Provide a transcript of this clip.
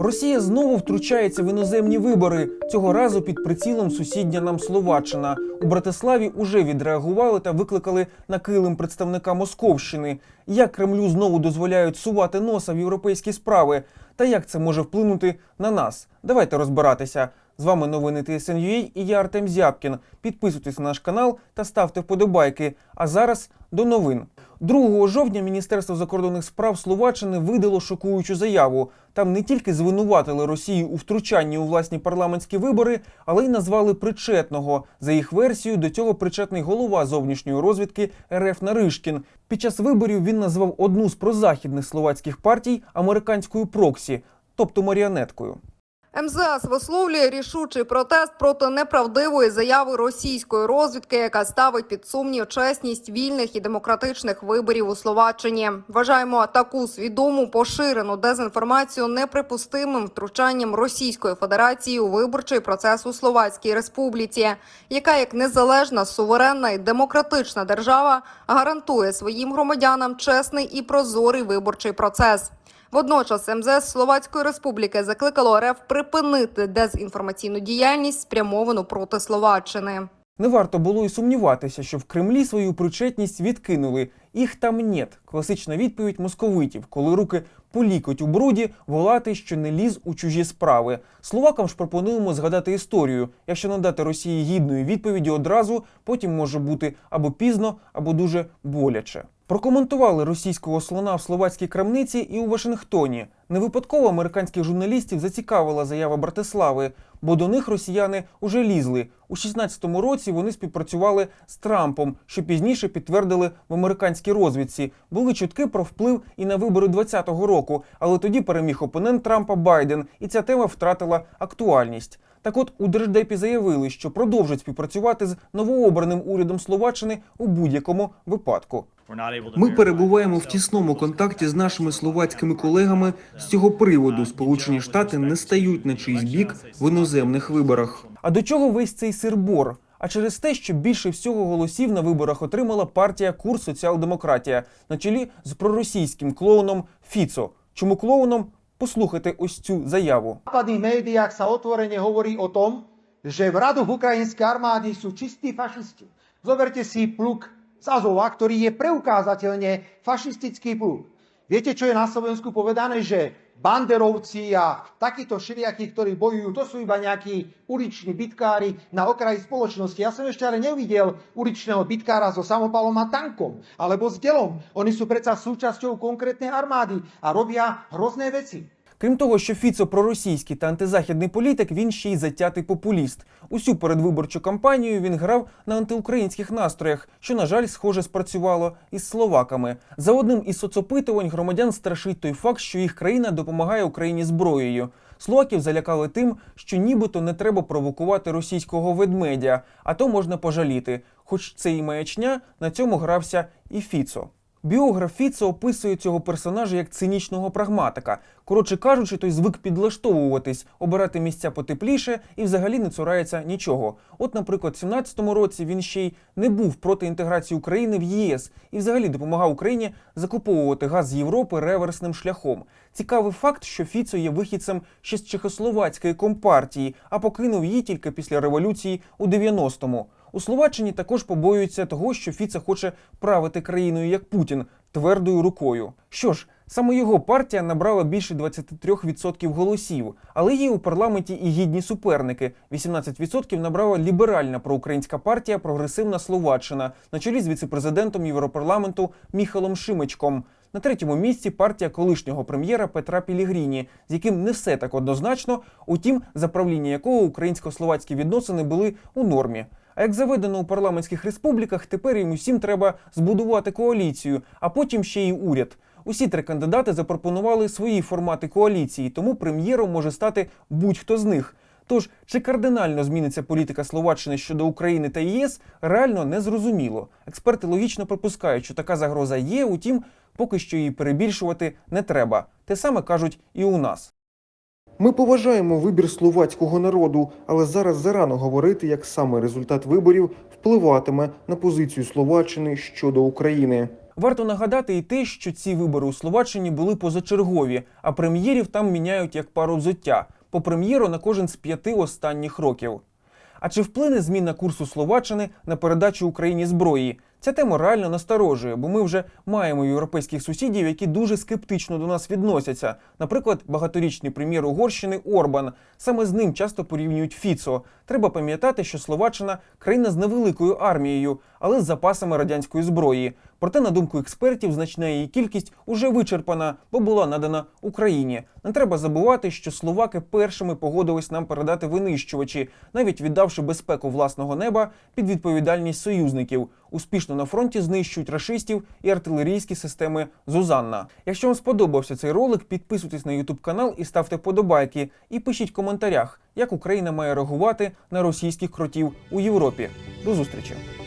Росія знову втручається в іноземні вибори. Цього разу під прицілом сусідня нам Словаччина. У Братиславі уже відреагували та викликали на килим представника Московщини. Як Кремлю знову дозволяють сувати носа в європейські справи? Та як це може вплинути на нас? Давайте розбиратися. З вами новини TSN.ua і я Артем Зябкін. Підписуйтесь на наш канал та ставте вподобайки. А зараз до новин. 2 жовтня Міністерство закордонних справ Словаччини видало шокуючу заяву. Там не тільки звинуватили Росію у втручанні у власні парламентські вибори, але й назвали причетного. За їх версією, до цього причетний голова зовнішньої розвідки РФ Наришкін. Під час виборів він назвав одну з прозахідних словацьких партій американською проксі, тобто маріонеткою. МЗС висловлює рішучий протест проти неправдивої заяви російської розвідки, яка ставить під сумнів чесність вільних і демократичних виборів у Словаччині. Вважаємо таку свідому поширену дезінформацію неприпустимим втручанням Російської Федерації у виборчий процес у Словацькій Республіці, яка як незалежна, суверенна і демократична держава гарантує своїм громадянам чесний і прозорий виборчий процес. Водночас МЗС Словацької Республіки закликало РФ припинити дезінформаційну діяльність, спрямовану проти Словаччини. Не варто було й сумніватися, що в Кремлі свою причетність відкинули. Їх там нет. Класична відповідь московитів, коли руки полікоть у бруді, волати, що не ліз у чужі справи. Словакам ж пропонуємо згадати історію. Якщо надати Росії гідної відповіді одразу, потім може бути або пізно, або дуже боляче. Прокоментували російського слона в словацькій крамниці і у Вашингтоні. Не випадково американських журналістів зацікавила заява Братислави, бо до них росіяни уже лізли. У 16-му році вони співпрацювали з Трампом, що пізніше підтвердили в американській розвідці. Були чутки про вплив і на вибори 20-го року, але тоді переміг опонент Трампа Байден, і ця тема втратила актуальність. Так от у Держдепі заявили, що продовжать співпрацювати з новообраним урядом Словаччини у будь-якому випадку. Ми перебуваємо в тісному контакті з нашими словацькими колегами з цього приводу. Сполучені Штати не стають на чийсь бік в іноземних виборах. А до чого весь цей сирбор? А через те, що більше всього голосів на виборах отримала партія Курс Соціал-демократія на чолі з проросійським клоуном Фіцо. Чому клоуном? Послухайте ось цю заяву. V západných médiách sa otvorene hovorí o tom, že v radoch ukrajinskej armády sú čistí fašisti. Zoberte si pluk z Azova, ktorý je preukázateľne fašistický pluk. Viete, čo je na Slovensku povedané, že banderovci a takíto všelijakí, ktorí bojujú, to sú iba nejakí uliční bitkári na okraji spoločnosti. Ja som ešte ale nevidel uličného bitkára so samopalom a tankom, alebo s delom. Oni sú predsa súčasťou konkrétnej armády a robia hrozné veci. Крім того, що Фіцо проросійський та антизахідний політик, він ще й затятий популіст. Усю передвиборчу кампанію він грав на антиукраїнських настроях, що, на жаль, схоже спрацювало із словаками. За одним із соцопитувань громадян страшить той факт, що їх країна допомагає Україні зброєю. Словаків залякали тим, що нібито не треба провокувати російського ведмедя, а то можна пожаліти. Хоч це і маячня, на цьому грався і Фіцо. Біограф Фіцо описує цього персонажа як цинічного прагматика. Коротше кажучи, той звик підлаштовуватись, обирати місця потепліше і взагалі не цурається нічого. От, наприклад, в 17-му році він ще й не був проти інтеграції України в ЄС і взагалі допомагав Україні закуповувати газ з Європи реверсним шляхом. Цікавий факт, що Фіцо є вихідцем ще з Чехословацької компартії, а покинув її тільки після революції у 90-му. У Словаччині також побоюються того, що Фіце хоче правити країною як Путін твердою рукою. Що ж, саме його партія набрала більше 23% голосів, але є у парламенті і гідні суперники. 18% набрала ліберальна проукраїнська партія Прогресивна Словаччина на чолі з віцепрезидентом Європарламенту Міхалом Шимичком. На третьому місці партія колишнього прем'єра Петра Пілігріні, з яким не все так однозначно, утім, за правління якого українсько-словацькі відносини були у нормі. А як заведено у парламентських республіках, тепер їм усім треба збудувати коаліцію, а потім ще й уряд. Усі три кандидати запропонували свої формати коаліції, тому прем'єром може стати будь-хто з них. Тож, чи кардинально зміниться політика Словаччини щодо України та ЄС, реально не зрозуміло. Експерти логічно припускають, що така загроза є, утім, поки що її перебільшувати не треба. Те саме кажуть і у нас. Ми поважаємо вибір словацького народу, але зараз зарано говорити, як саме результат виборів впливатиме на позицію Словаччини щодо України. Варто нагадати і те, що ці вибори у Словаччині були позачергові, а прем'єрів там міняють як пару взуття по прем'єру на кожен з п'яти останніх років. А чи вплине зміна курсу Словаччини на передачу Україні зброї? Ця тема реально насторожує, бо ми вже маємо європейських сусідів, які дуже скептично до нас відносяться. Наприклад, багаторічний прем'єр Угорщини Орбан. Саме з ним часто порівнюють Фіцо. Треба пам'ятати, що Словаччина країна з невеликою армією, але з запасами радянської зброї. Проте, на думку експертів, значна її кількість уже вичерпана, бо була надана Україні. Не треба забувати, що словаки першими погодились нам передати винищувачі, навіть віддавши безпеку власного неба під відповідальність союзників. Успішно на фронті знищують рашистів і артилерійські системи Зузанна. Якщо вам сподобався цей ролик, підписуйтесь на YouTube канал і ставте подобайки. І пишіть в коментарях, як Україна має реагувати на російських кротів у Європі. До зустрічі!